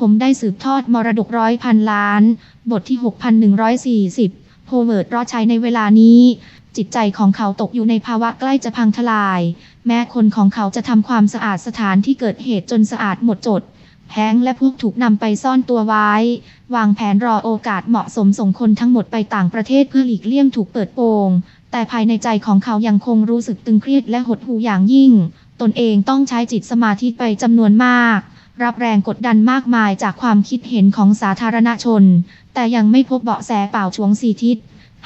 ผมได้สืบทอดมรดกร้อยพันล้าน บทที่ 6140โฮเวิร์ดรอดใช้ในเวลานี้ จิตใจของเขาตกอยู่ในภาวะใกล้จะพังทลาย แม้คนของเขาจะทำความสะอาดสถานที่เกิดเหตุจนสะอาดหมดจดแฮงค์และพวกถูกนำไปซ่อนตัวไว้ วางแผนรอโอกาสเหมาะสมส่งคนทั้งหมดไปต่างประเทศเพื่อหลีกเลี่ยงถูกเปิดโปง แต่ภายในใจของเขายังคงรู้สึกตึงเครียดและหดหู่อย่างยิ่ง ตนเองต้องใช้จิตสมาธิไปจำนวนมาก รับแรงกดดันมากมายจากความคิดเห็นของสาธารณชน แต่ยังไม่พบเบาะแสเป่าชวงสีทิศ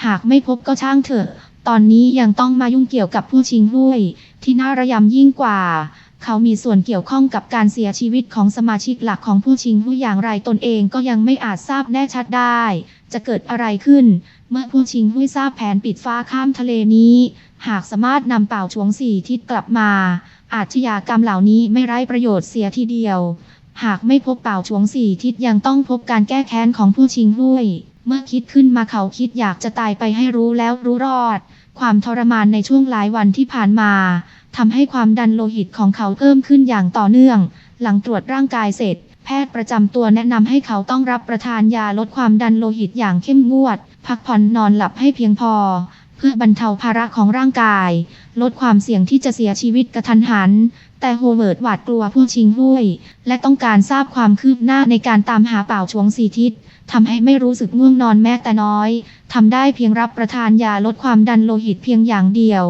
หากไม่พบก็ช่างเถอะ ตอนนี้ยังต้องมายุ่งเกี่ยวกับผู้ชิงห้วย ที่น่าระยำยิ่งกว่า เขามีส่วนเกี่ยวข้องกับการเสียชีวิตของสมาชิกหลักของผู้ชิงหุ้ยอย่างไรตนเองก็ยังไม่อาจทราบแน่ชัดได้ จะเกิดอะไรขึ้น เมื่อผู้ชิงหุ้ยทราบแผนปิดฟ้าข้ามทะเลนี้ หากสามารถนำเป่าชวงสี่ทิศกลับมา อาชญากรรมเหล่านี้ไม่ไร้ประโยชน์เสียทีเดียว หากไม่พบเป่าชวงสี่ทิศยังต้องพบการแก้แค้นของผู้ชิงหุ้ยเมื่อคิดขึ้นมาเขาคิดอยากจะตายไปให้รู้แล้วรู้รอด ความทรมานในช่วงหลายวันที่ผ่านมาทำให้ความดันโลหิตของเขาเพิ่มขึ้นอย่างต่อเนื่อง หลังตรวจร่างกายเสร็จ แพทย์ประจำตัวแนะนำให้เขาต้องรับประทานยาลดความดันโลหิตอย่างเข้มงวด พักผ่อนนอนหลับให้เพียงพอ พื่อบรรเทาภาระของร่างกาย ลดความเสี่ยงที่จะเสียชีวิตกระทันหัน แต่โฮเวิร์ดหวาดกลัวพวกชิงห้วย และต้องการทราบความคืบหน้าในการตามหาเป่าชวงสีทิศทำให้ไม่รู้สึกง่วงนอนแม้แต่น้อยทำได้เพียงรับประทานยาลดความดันโลหิตเพียงอย่างเดียว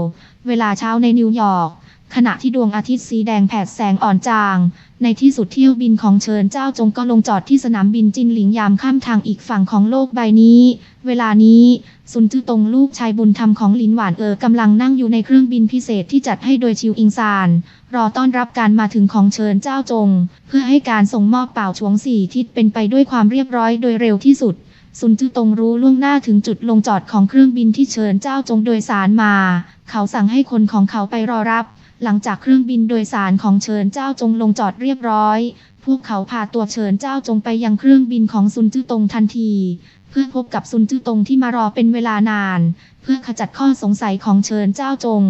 เวลาเช้าในนิวยอร์กขณะที่ดวงอาทิตย์สีแดงแผดแสงอ่อนจาง ในที่สุดเที่ยวบินของเชิญเจ้าจงก็ลงจอดที่สนามบินจินหลิงยามข้ามทางอีกฝั่งของโลกใบนี้ เวลานี้ ซุนจื้อตงลูกชายบุญธรรมของหลินหวานเอ๋อกำลังนั่งอยู่ในเครื่องบินพิเศษที่จัดให้โดยชิวอิงซาน รอต้อนรับการมาถึงของเชิญเจ้าจง เพื่อให้การส่งมอบเป่าชวงสี่ทิศเป็นไปด้วยความเรียบร้อยโดยเร็วที่สุด ซุนจื้อตงรู้ล่วงหน้าถึงจุดลงจอดของเครื่องบินที่เชิญเจ้าจงโดยสารมา เขาสั่งให้คนของเขาไปรอรับ หลังจากเครื่องบินโดยสารของเชิญเจ้าจงลงจอดเรียบร้อยพวกเขาพาตัวเชิญเจ้าจงไปยังเครื่องบินของซุนจื้อตงทันที พื่อพบกับซุนจื้อตงที่มารอเป็นเวลานาน เพื่อขจัดข้อสงสัยของเชิญเจ้าจง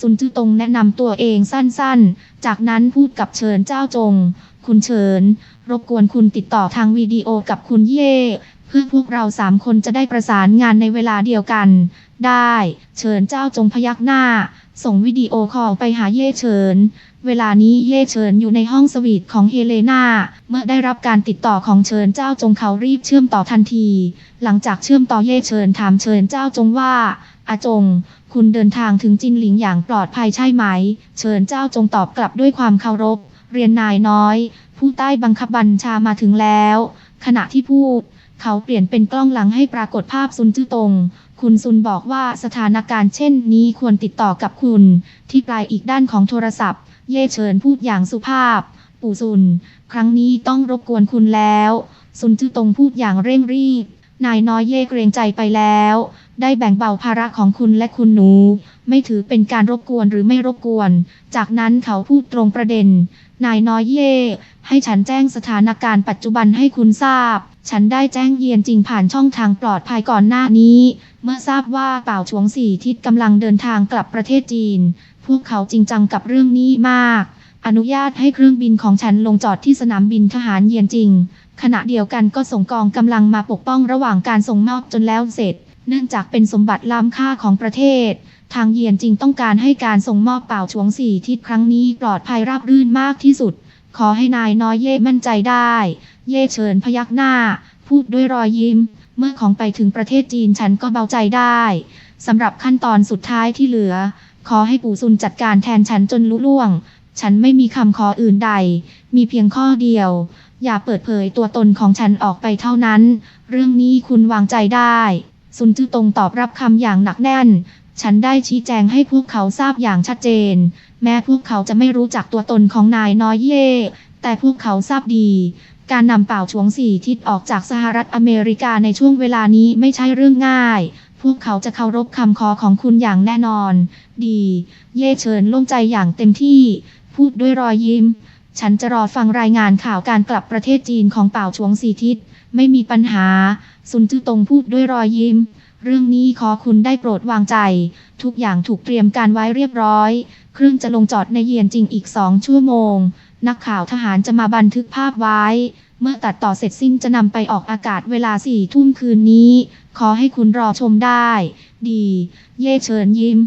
ซุนจื้อตงแนะนำตัวเองสั้นๆ จากนั้นพูดกับเชิญเจ้าจง คุณเชิญ รบกวนคุณติดต่อทางวิดีโอกับคุณเย่เพื่อพวกเราสามคนจะได้ประสานงานในเวลาเดียวกัน ได้ เชิญเจ้าจงพยักหน้า ส่งวิดีโอคอลไปหาเย่เฉิน เวลานี้เย่เฉินอยู่ในห้องสวีทของเฮเลนาเมื่อได้รับการติดต่อของเชิญเจ้าจงเขารีบเชื่อมต่อทันที หลังจากเชื่อมต่อเย่เฉินถามเชิญเจ้าจงว่าอาจง คุณเดินทางถึงจินหลิงอย่างปลอดภัยใช่ไหมเชิญเจ้าจงตอบกลับด้วยความเคารพ เรียนนายน้อย ผู้ใต้บังคับบัญชามาถึงแล้ว ขณะที่พูด เขาเปลี่ยนเป็นกล้องหลังให้ปรากฏภาพซุนจื้อตง คุณซุนบอกว่าสถานการณ์เช่นนี้ควรติดต่อกับคุณ ที่ปลายอีกด้านของโทรศัพท์ เย่เฉินพูดอย่างสุภาพ ปู่ซุน ครั้งนี้ต้องรบกวนคุณแล้ว ซุนจื้อตงพูดอย่างเร่งรีบ นายน้อยเย่เกรงใจไปแล้ว ได้แบ่งเบาภาระของคุณและคุณหนู ไม่ถือเป็นการรบกวนหรือไม่รบกวน จากนั้นเขาพูดตรงประเด็น นายน้อยเย่ ให้ฉันแจ้งสถานการณ์ปัจจุบันให้คุณทราบ ฉันได้แจ้งเยียนจริงผ่านช่องทางปลอดภัยก่อนหน้านี้ เมื่อทราบว่าเป่าชวงสี่ทิศกำลังเดินทางกลับประเทศจีน พวกเขาจริงจังกับเรื่องนี้มาก อนุญาตให้เครื่องบินของฉันลงจอดที่สนามบินทหารเยียนจริง ขณะเดียวกันก็ส่งกองกำลังมาปกป้องระหว่างการส่งมอบจนแล้วเสร็จ เนื่องจากเป็นสมบัติล้ำค่าของประเทศ ทางเยียนจริงต้องการให้การส่งมอบเป่าชวงสี่ทิศครั้งนี้ปลอดภัยราบรื่นมากที่สุด ขอให้นายน้อยเย่มั่นใจได้ เย่เชิญพยักหน้า พูดด้วยรอยยิ้ม เมื่อของไปถึงประเทศจีนฉันก็เบาใจได้สำหรับขั้นตอนสุดท้ายที่เหลือ ขอให้ปู่ซุนจัดการแทนฉันจนลุล่วง ฉันไม่มีคำขออื่นใด มีเพียงข้อเดียว อย่าเปิดเผยตัวตนของฉันออกไปเท่านั้น เรื่องนี้คุณวางใจได้ ซุนจื้อตงตอบรับคำอย่างหนักแน่น ฉันได้ชี้แจงให้พวกเขาทราบอย่างชัดเจน แม้พวกเขาจะไม่รู้จักตัวตนของนายน้อยเย่ แต่พวกเขาทราบดี การนำเป่าชวงสี่ทิศออกจากสหรัฐอเมริกาในช่วงเวลานี้ไม่ใช่เรื่องง่าย พวกเขาจะเคารพคำขอของคุณอย่างแน่นอน ดี เย่เชิญโล่งใจอย่างเต็มที่ พูดด้วยรอยยิ้ม ฉันจะรอฟังรายงานข่าวการกลับประเทศจีนของเป่าชวงสี่ทิศ ไม่มีปัญหา ซุนจื้อตงพูดด้วยรอยยิ้ม เรื่องนี้ขอคุณได้โปรดวางใจ ทุกอย่างถูกเตรียมการไว้เรียบร้อย เครื่องจะลงจอดในเยียนจริงอีกสองชั่วโมง นักข่าวทหารจะมาบันทึกภาพไว้ เมื่อตัดต่อเสร็จสิ้นจะนำไปออกอากาศเวลาสี่ทุ่มคืนนี้ ขอให้คุณรอชมได้ ดี เย่เชิญยิ้ม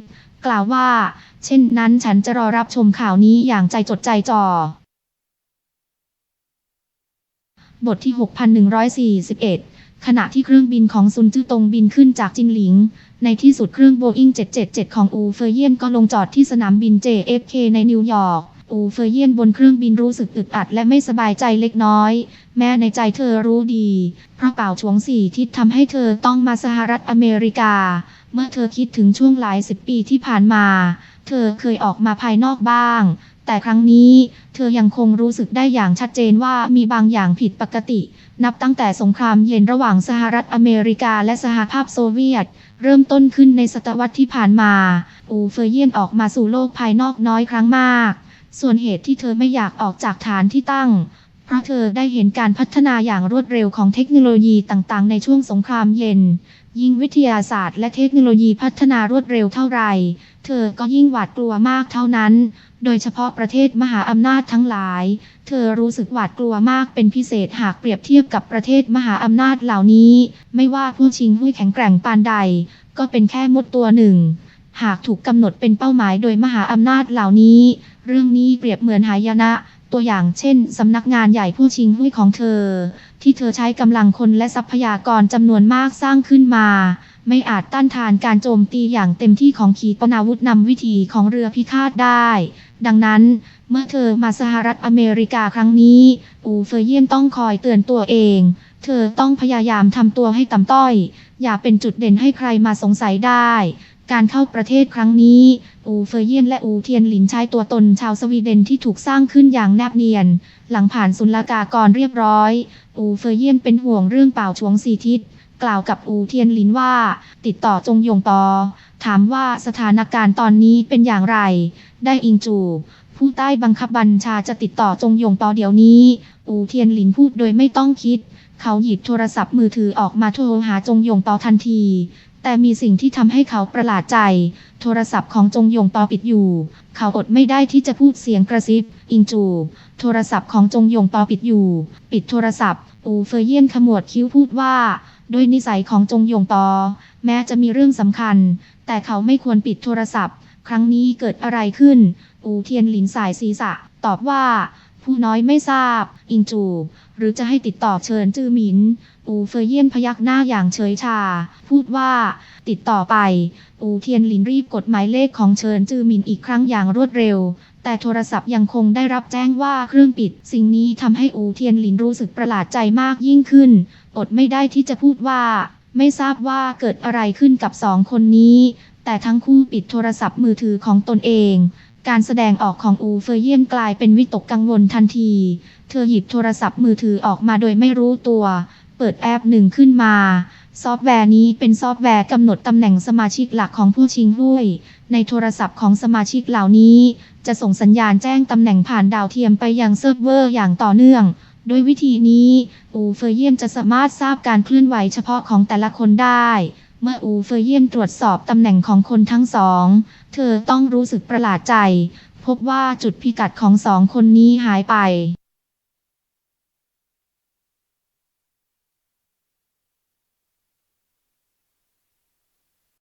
กล่าวว่า เช่นนั้นฉันจะรอรับชมข่าวนี้อย่างใจจดใจจ่อ บทที่ 6141 ขณะที่เครื่องบินของซุนจื้อตงบินขึ้นจากจินหลิง ในที่สุดเครื่องโบอิง777 ของอูเฟอร์เยียนก็ลงจอดที่สนามบิน JFK ในนิวยอร์ก อูเฟอร์เยียนบนเครื่องบินรู้สึกอึดอัดและไม่สบายใจเล็กน้อย แม้ในใจเธอรู้ดี เพราะเป่าชวงสี่ทิศทำให้เธอต้องมาสหรัฐอเมริกา เมื่อเธอคิดถึงช่วงหลายสิบปีที่ผ่านมา เธอเคยออกมาภายนอกบ้าง แต่ครั้งนี้เธอยังคงรู้สึกได้อย่างชัดเจนว่ามีบางอย่างผิดปกติ นับตั้งแต่สงครามเย็นระหว่างสหรัฐอเมริกาและสหภาพโซเวียต เริ่มต้นขึ้นในศตวรรษที่ผ่านมา อูเฟรเยียนออกมาสู่โลกภายนอกน้อยครั้งมาก ส่วนเหตุที่เธอไม่อยากออกจากฐานที่ตั้ง เพราะเธอได้เห็นการพัฒนาอย่างรวดเร็วของเทคโนโลยีต่างๆ ในช่วงสงครามเย็น ยิ่งวิทยาศาสตร์และเทคโนโลยีพัฒนารวดเร็วเท่าไหร่ เธอก็ยิ่งหวาดกลัวมากเท่านั้น โดยเฉพาะประเทศมหาอำนาจทั้งหลาย เธอรู้สึกหวาดกลัวมากเป็นพิเศษหากเปรียบเทียบกับประเทศมหาอำนาจเหล่านี้ ไม่ว่าพวกชิงหุ้ยแข็งแกร่งปานใด ก็เป็นแค่มดตัวหนึ่งหากถูกกำหนดเป็นเป้าหมายโดยมหาอำนาจเหล่านี้ เรื่องนี้เปรียบเหมือนหายนะ ตัวอย่างเช่น สำนักงานใหญ่ผู้ชิงหุ้ยของเธอ ที่เธอใช้กำลังคนและทรัพยากรจำนวนมากสร้างขึ้นมา ไม่อาจต้านทานการโจมตีอย่างเต็มที่ของขีปนาวุธนำวิถีของเรือพิฆาตได้ ดังนั้น เมื่อเธอมาสหรัฐอเมริกาครั้งนี้ อูเฟรเยียนต้องคอยเตือนตัวเอง เธอต้องพยายามทำตัวให้ต่ำต้อย อย่าเป็นจุดเด่นให้ใครมาสงสัยได้ การเข้าประเทศครั้งนี้ อูเฟอร์เยียนและอูเทียนหลินใช้ตัวตนชาวสวีเดนที่ถูกสร้างขึ้นอย่างแนบเนียน หลังผ่านศุลกากรเรียบร้อย อูเฟอร์เยียนเป็นห่วงเรื่องเป่าชวงสีทิศกล่าวกับอูเทียนหลินว่า ติดต่อจงยงปอถามว่าสถานการณ์ตอนนี้เป็นอย่างไร ได้อิงจูผู้ใต้บังคับบัญชาจะติดต่อจงยงปอเดี๋ยวนี้ อูเทียนหลินพูดโดยไม่ต้องคิด เขาหยิบโทรศัพท์มือถือออกมาโทรหาจงยงปอทันที แต่มีสิ่งที่ทำให้เขาประหลาดใจ โทรศัพท์ของจงยงปอปิดอยู่ เขาอดไม่ได้ที่จะพูดเสียงกระซิบ อิงจู โทรศัพท์ของจงยงปอปิดอยู่ ปิดโทรศัพท์ อูเฟอร์เยียนขมวดคิ้วพูดว่า ด้วยนิสัยของจงยงปอแม้จะมีเรื่องสำคัญ แต่เขาไม่ควรปิดโทรศัพท์ ครั้งนี้เกิดอะไรขึ้น อูเทียนหลินสายศีรษะ ตอบว่า ผู้น้อยไม่ทราบ อิงจูหรือจะให้ติดต่อเชิญจือหมิน อูเฟอร์เยียนพยักหน้าอย่างเฉยชา พูดว่า ติดต่อไป อูเทียนหลินรีบกดหมายเลขของเชิญจือหมินอีกครั้งอย่างรวดเร็ว แต่โทรศัพท์ยังคงได้รับแจ้งว่าเครื่องปิด สิ่งนี้ทำให้อูเทียนหลินรู้สึกประหลาดใจมากยิ่งขึ้น อดไม่ได้ที่จะพูดว่า ไม่ทราบว่าเกิดอะไรขึ้นกับสองคนนี้ แต่ทั้งคู่ปิดโทรศัพท์มือถือของตนเอง การแสดงออกของอูเฟอร์เยียนกลายเป็นวิตกกังวลทันที เธอหยิบโทรศัพท์มือถือออกมาโดยไม่รู้ตัว เปิดแอปหนึ่งขึ้นมา ซอฟต์แวร์นี้เป็นซอฟต์แวร์กำหนดตำแหน่งสมาชิกหลักของผู้ชิงหุ้ย ในโทรศัพท์ของสมาชิกเหล่านี้ จะส่งสัญญาณแจ้งตำแหน่งผ่านดาวเทียมไปยังเซิร์ฟเวอร์อย่างต่อเนื่องโดยวิธีนี้ อูเฟอร์เยียนจะสามารถทราบการเคลื่อนไหวเฉพาะของแต่ละคนได้ เมื่ออูเฟย์เยียนตรวจสอบตำแหน่งของคนทั้งสอง เธอต้องรู้สึกประหลาดใจ พบว่าจุดพิกัดของสองคนนี้หายไป